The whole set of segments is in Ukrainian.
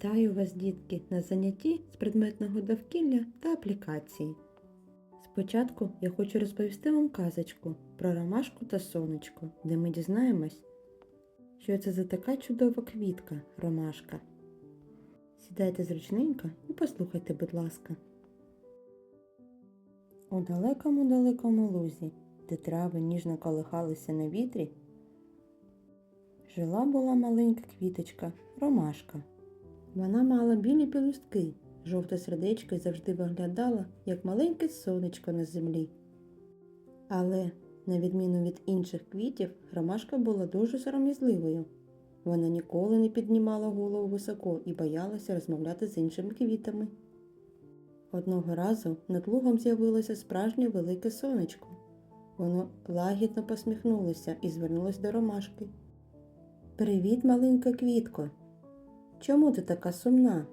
Вітаю вас, дітки, на занятті з предметного довкілля та аплікації. Спочатку я хочу розповісти вам казочку про ромашку та сонечко, де ми дізнаємось, що це за така чудова квітка ромашка. Сідайте зручненько і послухайте, будь ласка. У далекому далекому лузі, де трави ніжно колихалися на вітрі, жила була маленька квіточка ромашка. Вона мала білі пелюстки, жовте сердечко і завжди виглядала, як маленьке сонечко на землі. Але, на відміну від інших квітів, ромашка була дуже сором'язливою. Вона ніколи не піднімала голову високо і боялася розмовляти з іншими квітами. Одного разу над лугом з'явилося справжнє велике сонечко. Воно лагідно посміхнулося і звернулося до ромашки. Привіт, маленька квітко. Чому ти така сумна?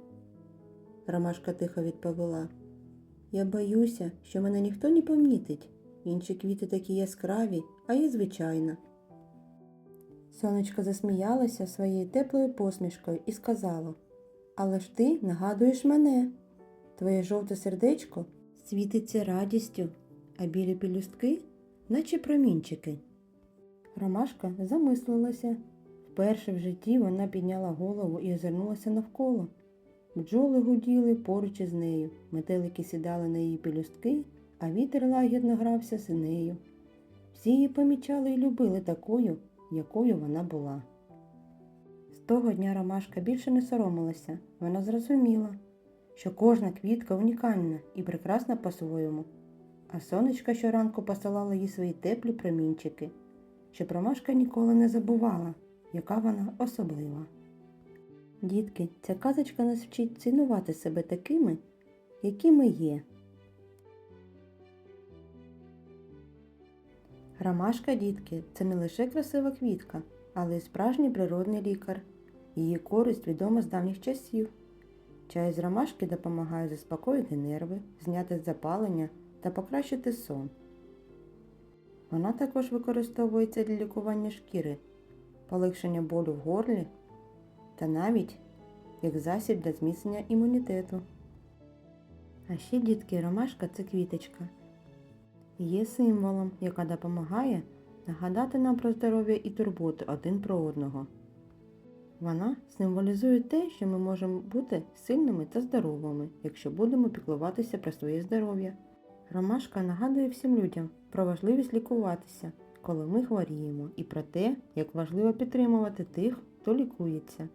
Ромашка тихо відповіла. Я боюся, що мене ніхто не помітить. Інші квіти такі яскраві, а я звичайна. Сонечко засміялося своєю теплою посмішкою і сказало Але ж ти нагадуєш мене. Твоє жовте сердечко світиться радістю, а білі пелюстки, наче промінчики. Ромашка замислилася. Вперше в житті вона підняла голову і озирнулася навколо. Бджоли гуділи поруч із нею, метелики сідали на її пелюстки, а вітер лагідно грався з нею. Всі її помічали і любили такою, якою вона була. З того дня Ромашка більше не соромилася, вона зрозуміла, що кожна квітка унікальна і прекрасна по-своєму, а сонечко щоранку посилало їй свої теплі промінчики, щоб Ромашка ніколи не забувала, яка вона особлива. Дітки, ця казочка нас вчить цінувати себе такими, які ми є. Ромашка, дітки, це не лише красива квітка, але й справжній природний лікар. Її користь відома з давніх часів. Чай з ромашки допомагає заспокоїти нерви, зняти запалення та покращити сон. Вона також використовується для лікування шкіри, полегшення болю в горлі та навіть як засіб для зміцнення імунітету. А ще, дітки, ромашка це квіточка. Є символом, яка допомагає нагадати нам про здоров'я і турботу один про одного. Вона символізує те, що ми можемо бути сильними та здоровими, якщо будемо піклуватися про своє здоров'я. Ромашка нагадує всім людям про важливість лікуватися, коли ми хворіємо, і про те, як важливо підтримувати тих, хто лікується.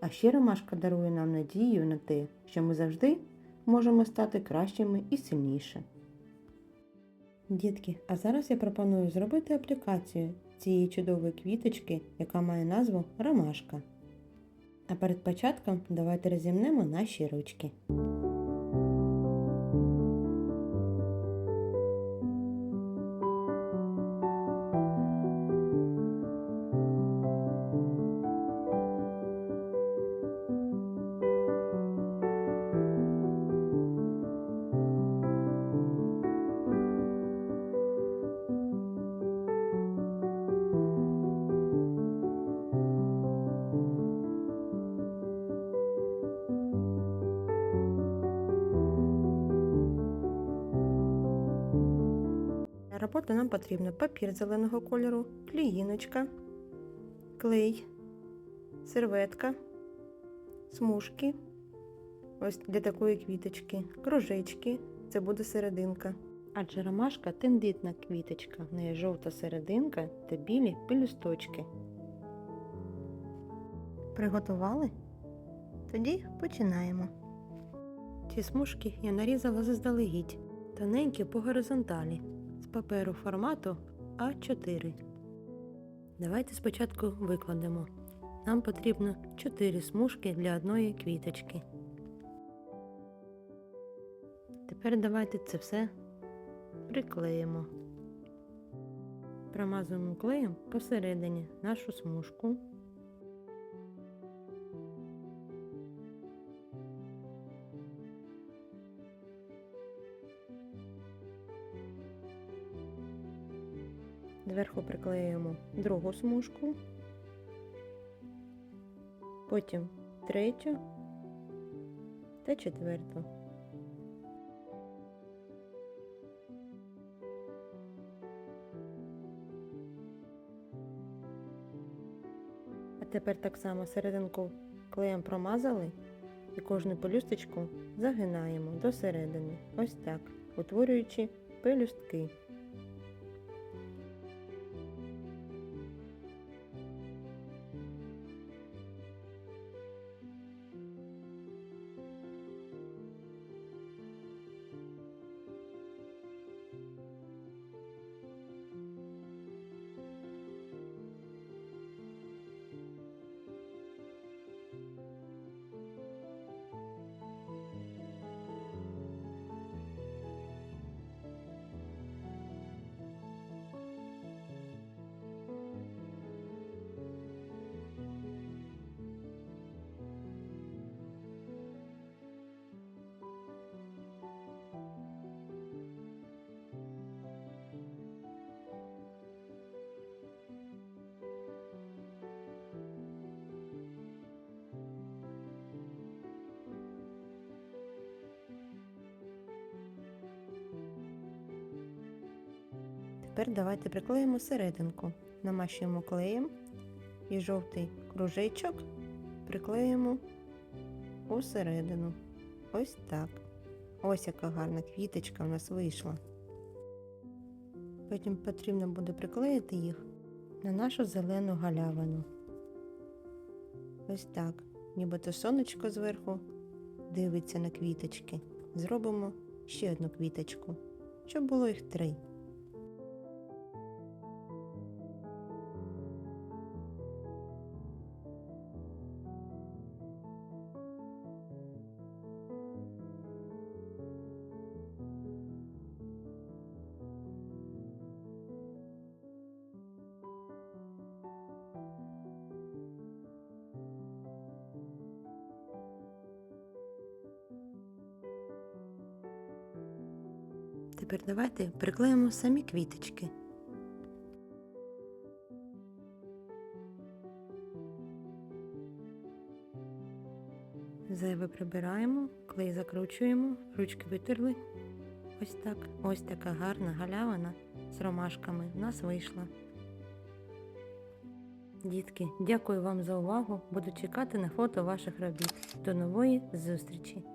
А ще ромашка дарує нам надію на те, що ми завжди можемо стати кращими і сильніше. Дітки, а зараз я пропоную зробити аплікацію цієї чудової квіточки, яка має назву ромашка. А перед початком давайте розімнемо наші ручки. Роботи нам потрібно папір зеленого кольору, клеїночка, клей, серветка, смужки, ось для такої квіточки, кружечки, це буде серединка. Адже ромашка тендитна квіточка, в неї жовта серединка та білі пелюсточки. Приготували? Тоді починаємо. Ці смужки я нарізала заздалегідь, тоненькі по горизонталі з паперу формату А4. Давайте спочатку викладемо. Нам потрібно 4 смужки для одної квіточки. Тепер давайте це все приклеїмо. Промазуємо клеєм посередині нашу смужку. Зверху приклеюємо другу смужку, потім третю та четверту. А тепер так само серединку клеєм промазали і кожну пелюсточку загинаємо до середини. Ось так, утворюючи пелюстки. Тепер давайте приклеїмо серединку. Намащуємо клеєм і жовтий кружечок приклеїмо у середину. Ось так. Ось яка гарна квіточка в нас вийшла. Потім потрібно буде приклеїти їх на нашу зелену галявину. Ось так. Нібито сонечко зверху дивиться на квіточки. Зробимо ще одну квіточку, щоб було їх три. Тепер давайте приклеїмо самі квіточки. Зайве прибираємо, клей закручуємо, ручки витерли. Ось так. Ось така гарна галявина з ромашками в нас вийшла. Дітки, дякую вам за увагу. Буду чекати на фото ваших робіт. До нової зустрічі!